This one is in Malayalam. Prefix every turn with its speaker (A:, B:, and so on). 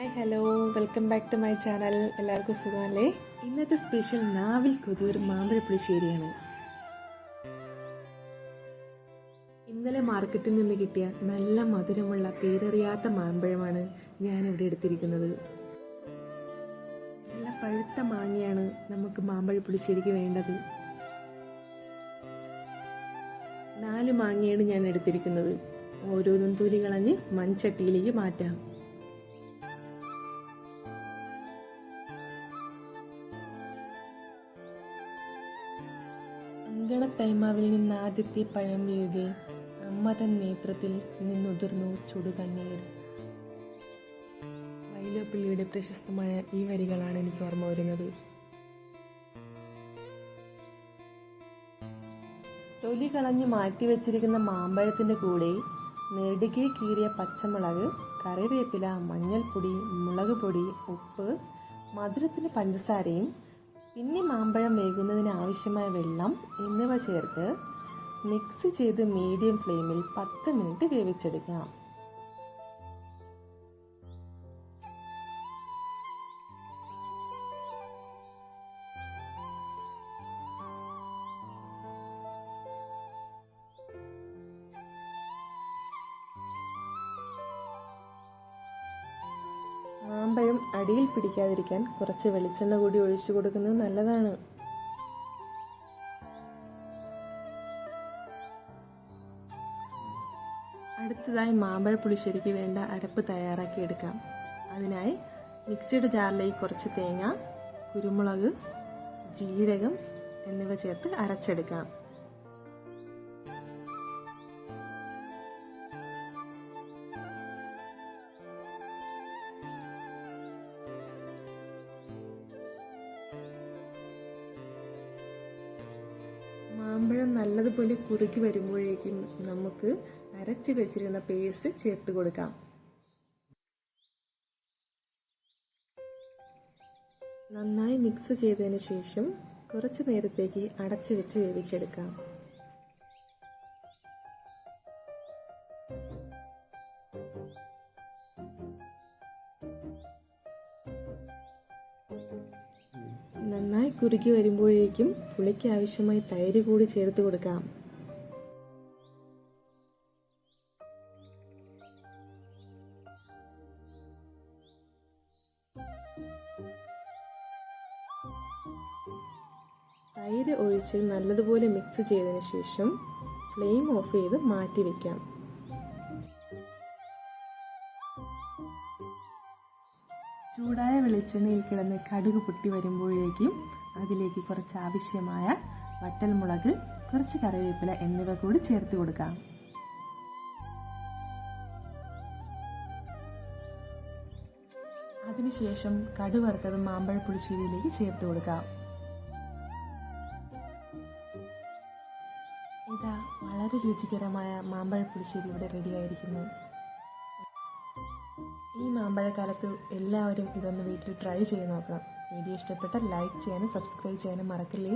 A: Hi hello welcome back to my channel എല്ലാവർക്കും സുഖമല്ലേ? ഇന്നത്തെ സ്പെഷ്യൽ നാവിൽ കൊതിയൂർ മാമ്പഴ പുളിശ്ശേരിയാണ്. ഇന്നലെ മാർക്കറ്റിൽ നിന്ന് കിട്ടിയ നല്ല മധുരമുള്ള പേരറിയാത്ത മാമ്പഴമാണ് ഞാൻ ഇവിടെ എടുത്തിരിക്കുന്നത്. നല്ല പഴുത്ത മാങ്ങയാണ് നമുക്ക് മാമ്പഴ പുളിശ്ശേരിക്ക് വേണ്ടത്. നാല് മാങ്ങയാണ് ഞാൻ എടുത്തിരിക്കുന്നത്. ഓരോന്നും തൊലി കളഞ്ഞ് മൺചട്ടിയിലേക്ക് മാറ്റാം. അങ്കണത്തൈമാവിൽ നിന്ന് ആദ്യത്തെ പഴം വീഴുകെ അമ്മ തൻ നേത്രത്തിൽ നിന്നുതിർന്നു ചുടുകണ്ണീർ. വൈലോപ്പിള്ളിയുടെ പ്രശസ്തമായ ഈ വരികളാണ് എനിക്ക് ഓർമ്മ വരുന്നത്. തൊലി കളഞ്ഞു മാറ്റി വെച്ചിരിക്കുന്ന മാമ്പഴത്തിന്റെ കൂടെ നെടുകെ കീറിയ പച്ചമുളക് കറിവേപ്പില മഞ്ഞൾപ്പൊടി മുളക് പൊടി ഉപ്പ് മധുരത്തിന് പഞ്ചസാരയും പിന്നെ മാമ്പഴം വേകുന്നതിന് ആവശ്യമായ വെള്ളം എന്നിവ ചേർത്ത് മിക്സ് ചെയ്ത് മീഡിയം ഫ്ലെയിമിൽ പത്ത് മിനിറ്റ് വേവിച്ചെടുക്കാം. മാമ്പഴം അടിയിൽ പിടിക്കാതിരിക്കാൻ കുറച്ച് വെളിച്ചെണ്ണ കൂടി ഒഴിച്ചു കൊടുക്കുന്നത് നല്ലതാണ്. അടുത്തതായി മാമ്പഴ പുളിശ്ശേരിക്ക് വേണ്ട അരപ്പ് തയ്യാറാക്കി എടുക്കാം. അതിനായി മിക്സിയുടെ ജാറിലേക്ക് കുറച്ച് തേങ്ങ കുരുമുളക് ജീരകം എന്നിവ ചേർത്ത് അരച്ചെടുക്കാം. മാമ്പഴം നല്ലതുപോലെ കുറുക്കി വരുമ്പോഴേക്കും നമുക്ക് അരച്ച് വെച്ചിരുന്ന പേസ്റ്റ് ചേർത്ത് കൊടുക്കാം. നന്നായി മിക്സ് ചെയ്തതിന് ശേഷം കുറച്ച് നേരത്തേക്ക് അടച്ചു വെച്ച് വേവിച്ചെടുക്കാം. നന്നായി കുറുക്കി വരുമ്പോഴേക്കും പുളിക്ക് ആവശ്യമായി തൈര് കൂടി ചേർത്ത് കൊടുക്കാം. തൈര് ഒഴിച്ച് നല്ലതുപോലെ മിക്സ് ചെയ്തതിന് ശേഷം ഫ്ലെയിം ഓഫ് ചെയ്ത് മാറ്റി വെക്കാം. ചൂടായ വെളിച്ചെണ്ണയിൽ കിടന്ന് കടുക് പൊട്ടി വരുമ്പോഴേക്കും അതിലേക്ക് കുറച്ച് ആവശ്യമായ വറ്റൽമുളക് കുറച്ച് കറിവേപ്പില എന്നിവ കൂടി ചേർത്ത് കൊടുക്കാം. അതിനുശേഷം കടുവറുത്തത് മാമ്പഴ പുളിശ്ശേരിയിലേക്ക് ചേർത്ത് കൊടുക്കാം. ഇതാ വളരെ രുചികരമായ മാമ്പഴ പുളിശ്ശേരി ഇവിടെ റെഡിയായിരിക്കുന്നു ഈ മാമ്പഴക്കാലത്ത് എല്ലാവരും ഇതൊന്ന് വീട്ടിൽ ട്രൈ ചെയ്ത് നോക്കണം. വീഡിയോ ഇഷ്ടപ്പെട്ടാൽ ലൈക്ക് ചെയ്യാനും സബ്സ്ക്രൈബ് ചെയ്യാനും മറക്കില്ലേ?